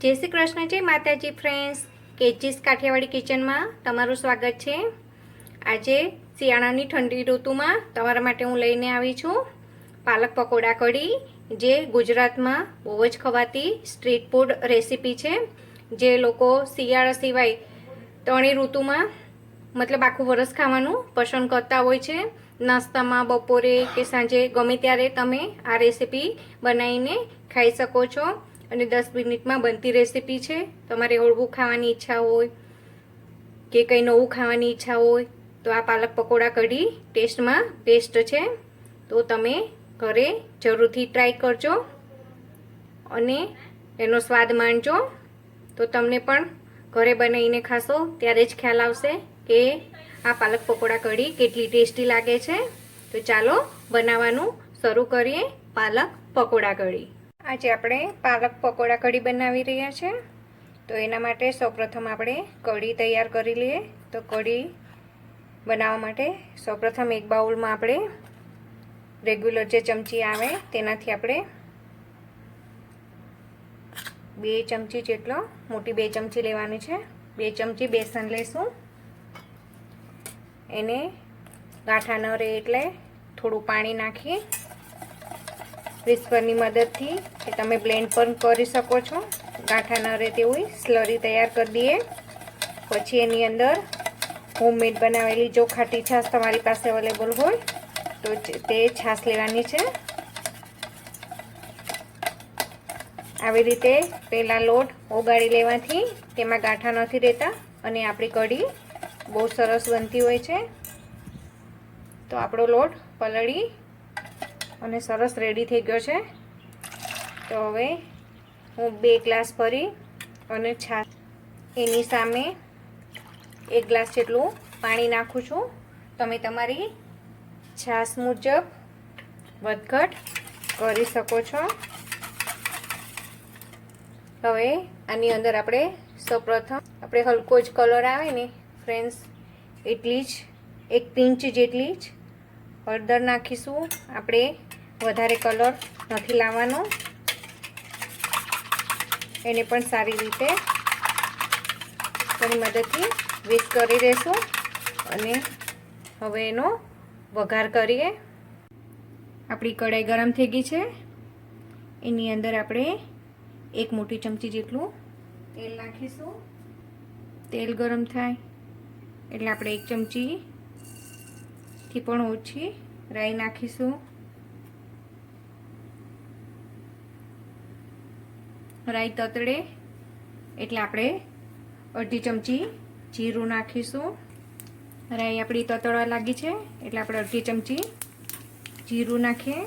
જય શ્રી કૃષ્ણ, જય માતાજી ફ્રેન્ડ્સ કેચીસ કાઠિયાવાડી કિચનમાં તમારું સ્વાગત છે. આજે શિયાળાની ઠંડી ઋતુમાં તમારા માટે હું લઈને આવી છું. પાલક પકોડા કઢી, જે ગુજરાતમાં બહુ જ ખવાતી સ્ટ્રીટ ફૂડ રેસીપી છે. જે લોકો શિયાળા સિવાય ત્રણેય ઋતુમાં, મતલબ આખું વરસ ખાવાનું પસંદ કરતા હોય છે. નાસ્તામાં બપોરે કે સાંજે ગમે ત્યારે તમે આ રેસીપી બનાવીને ખાઈ શકો છો. અને દસ મિનિટમાં બનતી રેસીપી છે. તમારે હળવું ખાવાની ઈચ્છા હોય કે કંઈ નવું ખાવાની ઈચ્છા હોય, તો આ પાલક પકોડા કઢી ટેસ્ટમાં બેસ્ટ છે. તો તમે ઘરે જરૂરથી ટ્રાય કરજો અને એનો સ્વાદ માણજો. તો તમને પણ ઘરે બનાવીને ખાશો, ત્યારે જ ખ્યાલ આવશે કે આ પાલક પકોડા કઢી કેટલી ટેસ્ટી લાગે છે. તો ચાલો બનાવવાનું શરૂ કરીએ પાલક પકોડા કઢી. આજે આપણે પાલક પકોડા કઢી બનાવી રહ્યા છે. તો એના માટે સૌપ્રથમ આપણે કઢી તૈયાર કરી લઈએ. તો કઢી બનાવવા માટે સૌપ્રથમ એક બાઉલમાં આપણે રેગ્યુલર જે ચમચી આવે તેનાથી આપણે બે ચમચી જેટલો, મોટી બે ચમચી લેવાની છે. બે ચમચી બેસન લઈશું એને ગાંઠા ન રહે એટલે થોડું પાણી નાખી વિસ્કરની મદદથી એ તમે બ્લેન્ડ પણ કરી શકો છો. ગાંઠા ન રહે તેવું સ્લરી તૈયાર કરી દઈએ. પછી એની અંદર હોમમેડ બનાવેલી જો ખાટી છાશ તમારી પાસે અવેલેબલ હોય, તો તે છાશ લેવાની છે. આવી રીતે પહેલાં લોટ ઓગાળી લેવાથી તેમાં ગાંઠા નથી રહેતા અને આપણી કઢી બહુ સરસ બનતી હોય છે. તો આપણો લોટ પલળી અને સરસ રેડી થઈ ગયો છે. તો હવે હું બે ગ્લાસ ભરી અને છાશ એની સામે એક ગ્લાસ જેટલું પાણી નાખું છું. તમે તમારી છાશ મુજબ વધઘટ કરી શકો છો. હવે આની અંદર આપણે સૌપ્રથમ આપણે હલકો જ કલર આવે ને ફ્રેન્ડ્સ, એટલી જ એક પિંચ જેટલી જ હળદર નાખીશું. આપણે વધારે કલર નથી લાવવાનો. એને પણ સારી રીતે તેની મદદથી મિક્સ કરી દઈશું અને હવે એનો વઘાર કરીએ. આપણી કઢાઈ ગરમ થઈ ગઈ છે. એની અંદર આપણે એક મોટી ચમચી જેટલું તેલ નાખીશું. તેલ ગરમ થાય એટલે આપણે એક ચમચીથી પણ ઓછી રાઈ નાખીશું. રાઈ તતડે. એટલે આપણે અડધી ચમચી જીરું નાખીશું. રાઈ આપણી તતડવા લાગી છે, એટલે આપણે અડધી ચમચી જીરું નાખીએ.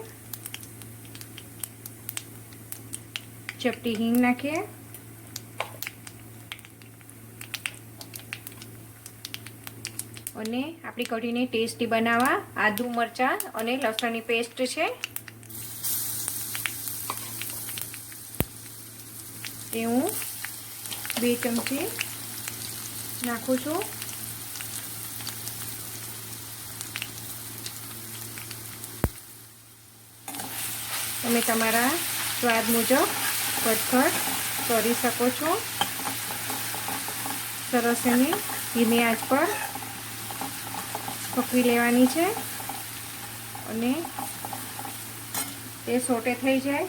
ચપટી હિંગ નાખીએ. અને આપણી કઢીને ટેસ્ટી બનાવવા આદુ મરચાં અને લસણની પેસ્ટ છે. તે હું બે ચમચી નાખું છું. તમે તમારા સ્વાદ મુજબ કટકટ કરી શકો છો. સરસ એની ધીમી આંચ પર પકવી લેવાની છે અને તે સોટે થઈ જાય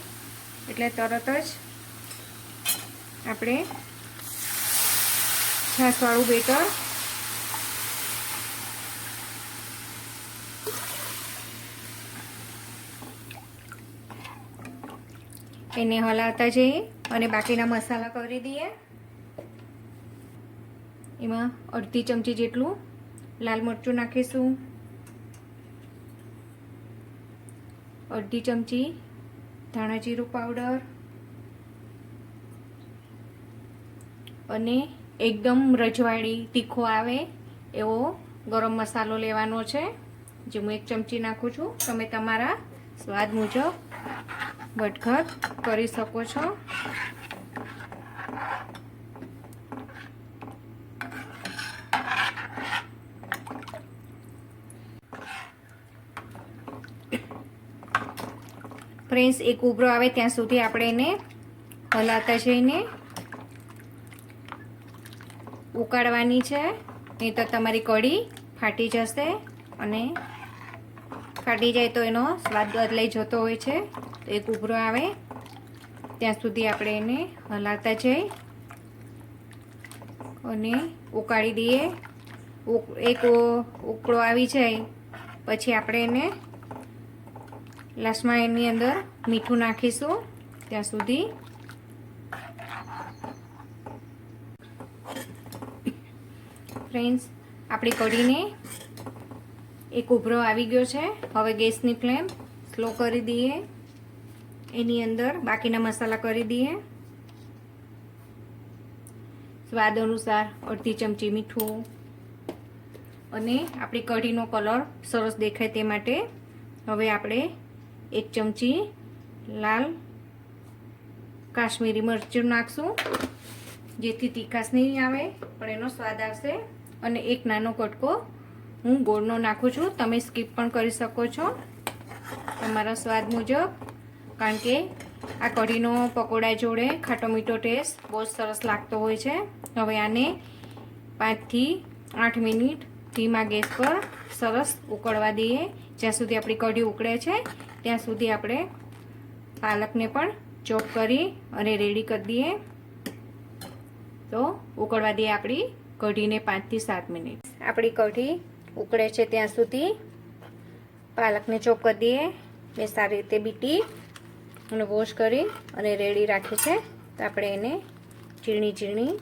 એટલે તરત જ આપણે છાશવાળું બેટર એને હલાવતા જઈએ અને બાકીના મસાલા કરી દઈએ. એમાં અડધી ચમચી જેટલું લાલ મરચું નાખીશું. અડધી ચમચી ધાણા જીરું પાવડર. અને એકદમ રજવાડી તીખો આવે એવો ગરમ મસાલો લેવાનો છે, જે હું એક ચમચી નાખું છું. તમે તમારા સ્વાદ મુજબ વધઘટ કરી શકો છો. ફ્રેન્ડ્સ, એક ઉભરો આવે ત્યાં સુધી આપણે એને હલાતા જઈને ઉકાળવાની છે. નહીં તો તમારી કઢી ફાટી જશે અને ફાટી જાય તો એનો સ્વાદ બદલાઈ જતો હોય છે. તો એક ઉભરો આવે. ત્યાં સુધી આપણે એને હલાવતા જઈ અને ઉકાળી દઈએ. એક ઉકળો આવી જાય. પછી આપણે એને લાસ્ટમાં એની અંદર મીઠું નાખીશું. ત્યાં સુધી ફ્રેન્ડ્સ, આપણી કઢીને એક ઉભરો આવી ગયો છે. હવે ગેસની ફ્લેમ સ્લો કરી દઈએ. એની અંદર બાકીના મસાલા કરી દઈએ. સ્વાદ અનુસાર અડધી ચમચી મીઠું. અને આપણી કઢીનો કલર સરસ દેખાય તે માટે હવે આપણે એક ચમચી લાલ કાશ્મીરી મરચું નાખશું. જેથી તીખાશ નહીં આવે, પણ એનો સ્વાદ આવશે. અને એક નાનો કટકો હું ગોળનો નાખું છું. તમે સ્કીપ પણ કરી શકો છો તમારા સ્વાદ મુજબ. કારણ કે આ કઢીનો પકોડા જોડે ખાટો મીઠો ટેસ્ટ બહુ સરસ લાગતો હોય છે. હવે આને પાંચથી આઠ મિનિટ ધીમા ગેસ પર સરસ ઉકળવા દઈએ. જ્યાં સુધી આપણી કઢી ઉકળે છે, ત્યાં સુધી આપણે પાલકને પણ ચોપ કરી અને રેડી કરી દઈએ. તો ઉકળવા દઈએ આપણી કઢીને પાંચથી સાત મિનિટ. આપણી કઢી ઉકળે છે ત્યાં સુધી. પાલકને ચોપ કરી દઈએ. બે સારી રીતે બીટી અને વોશ કરી અને રેડી રાખી છે. તો આપણે એને ઝીણી ઝીણી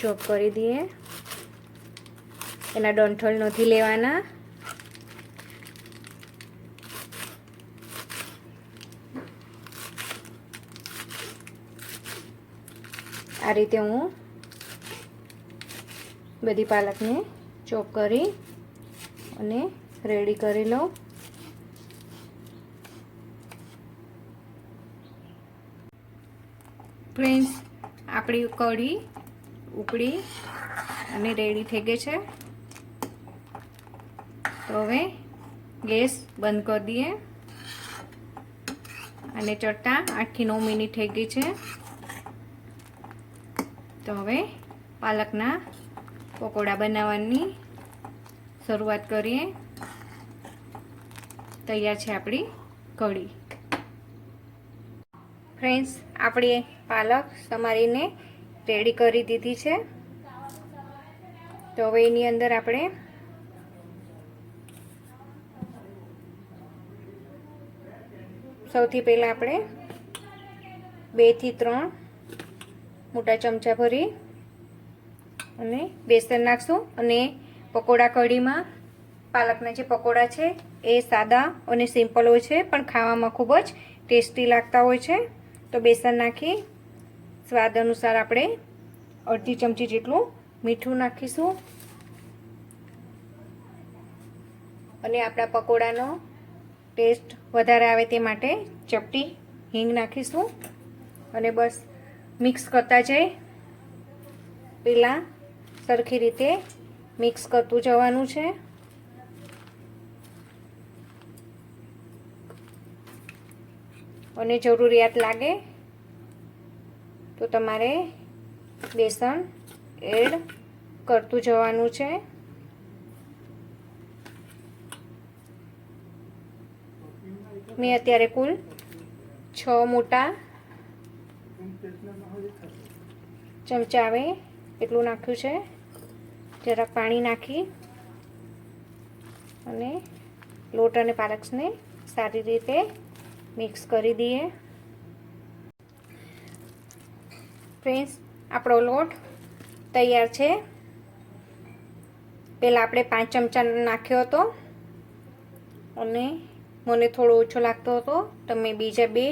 ચોપ કરી દઈએ. એના ડંઠલ નથી લેવાના. આ રીતે હું બધી પાલકને ચોપ કરી અને રેડી કરી લઉં. ફ્રેન્ડ્સ આપણી કઢી ઉકળી અને રેડી થઈ ગઈ છે. તો હવે ગેસ બંધ કરી દઈએ. અને ચટ્ટા આઠથી નવ મિનિટ થઈ ગઈ છે. તો હવે પાલકના પકોડા બનાવવાની શરૂઆત કરીએ. તૈયાર છે આપણી કઢી. ફ્રેન્ડ્સ, આપણી પાલક સમારીને રેડી કરી દીધી છે. તો હવે એની અંદર આપણે સૌથી પહેલાં આપણે બેથી ત્રણ મોટા ચમચા ભરી અને બેસન નાખશું અને પકોડા કઢીમાં પાલકના જે પકોડા છે એ સાદા અને સિમ્પલ હોય છે, પણ ખાવામાં ખૂબ જ ટેસ્ટી લાગતા હોય છે. તો બેસન નાખી, સ્વાદ અનુસાર આપણે અડધી ચમચી જેટલું મીઠું નાખીશું. અને આપણા પકોડાનો ટેસ્ટ વધારે આવે તે માટે ચપટી હિંગ નાખીશું. અને બસ મિક્સ કરતા જઈ. પહેલાં સરખી રીતે મિક્સ કરતું જવાનું છે. અને જરૂરિયાત લાગે તો તમારે બેસન એડ કરતું જવાનું છે. મેં અત્યારે કુલ છ મોટા ચમચાવે એટલું નાખ્યું છે. જરાક પાણી નાખી અને લોટ અને પાલક્સને સારી રીતે મિક્સ કરી દઈએ. ફ્રેન્ડ્સ, આપણો લોટ તૈયાર છે. પહેલાં આપણે પાંચ ચમચા નાખ્યો હતો અને મને થોડો ઓછો લાગતો હતો. તમે બીજા બે,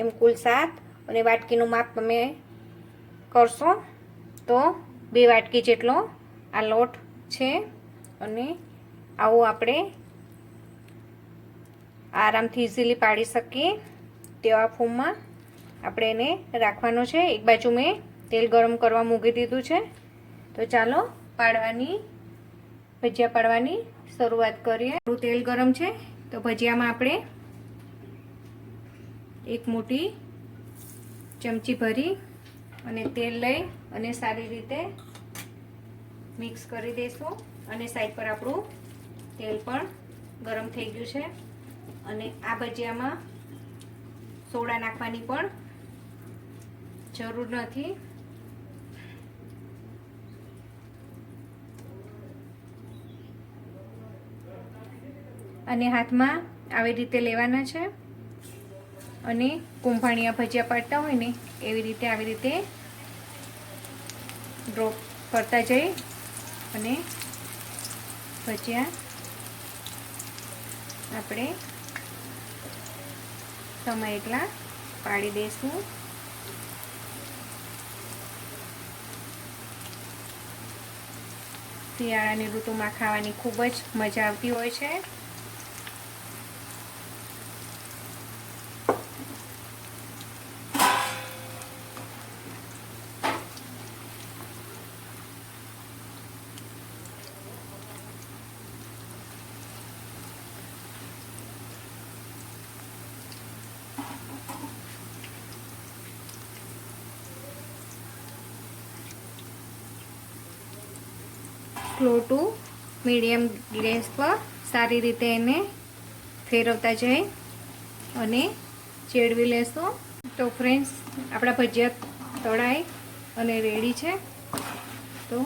એમ કુલ સાત અને વાટકીનું માપ તમે કરશો તો બે વાટકી જેટલો આ લોટ છે અને આવું આપણે આરામથી ઇઝીલી પાડી શકીએ. તેવા ફોર્મમાં આપણે એને રાખવાનો છે. એક બાજુ મેં તેલ ગરમ કરવા મૂકી દીધું છે. તો ચાલો પાડવાની, ભજીયા પાડવાની શરૂઆત કરીએ. થોડું તેલ ગરમ છે. તો ભજીયામાં આપણે એક મોટી ચમચી ભરી અને તેલ લઈ અને સારી રીતે મિક્સ કરી દઈશું અને સાઈડ પર આપણું તેલ પણ ગરમ થઈ ગયું છે. અને આ ભજીયામાં સોડા નાખવાની પણ જરૂર નથી. અને હાથમાં આવી રીતે લેવાના છે. અને કુંભાણીયા ભજીયા પાડતા હોય ને, એવી રીતે આવી રીતે ડ્રોપ કરતા જઈ અને ભજીયા આપણે સમય એટલા પાડી દઈશું. શિયાળાની ઋતુમાં ખાવાની ખૂબ જ મજા આવતી હોય છે. સ્લો મીડિયમ ગેસ પર સારી રીતે એને ફેરવતા જઈ અને ચેડવી લેશું. તો ફ્રેન્ડ્સ આપણા ભજીયા તળાઈ અને રેડી છે. તો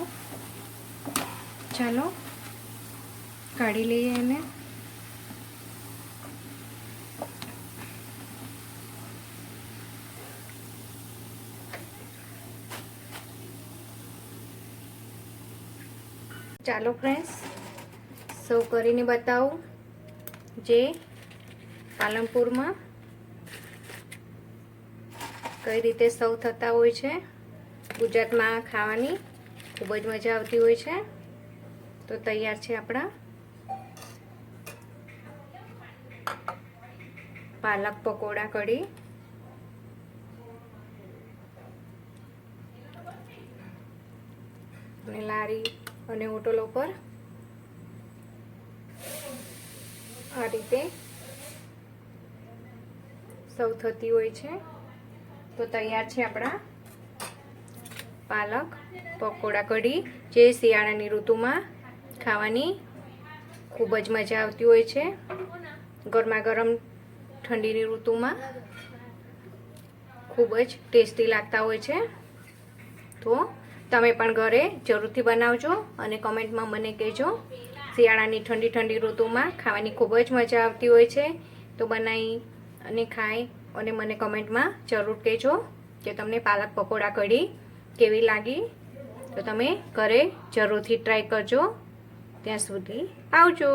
ચાલો કાઢી લઈએ એને. ચાલો ફ્રેન્ડ્સ સૌ કરીને બતાવું જે પાલનપુરમાં કઈ રીતે સૌ થતા હોય છે. ગુજરાતમાં ખાવાની ખૂબ જ મજા આવતી હોય છે. તો તૈયાર છે આપણા પાલક પકોડા કઢી. અને લારી અને હોટલો પર આ રીતે સૌ થતી હોય છે. તો તૈયાર છે આપણા પાલક, પકોડા કઢી, જે શિયાળાની ઋતુમાં ખાવાની ખૂબ જ મજા આવતી હોય છે. ગરમા ગરમ ઠંડીની ઋતુમાં ખૂબ જ ટેસ્ટી લાગતા હોય છે. તો તમે પણ ઘરે જરૂરથી બનાવજો અને કમેન્ટમાં મને કહેજો. શિયાળાની ઠંડી ઠંડી ઋતુમાં ખાવાની ખૂબ જ મજા આવતી હોય છે. તો બનાવી અને ખાઈ અને મને કમેન્ટમાં જરૂર કહેજો કે તમને પાલક પકોડા કઢી કેવી લાગી. તો તમે ઘરે જરૂરથી ટ્રાય કરજો. ત્યાં સુધી આવજો.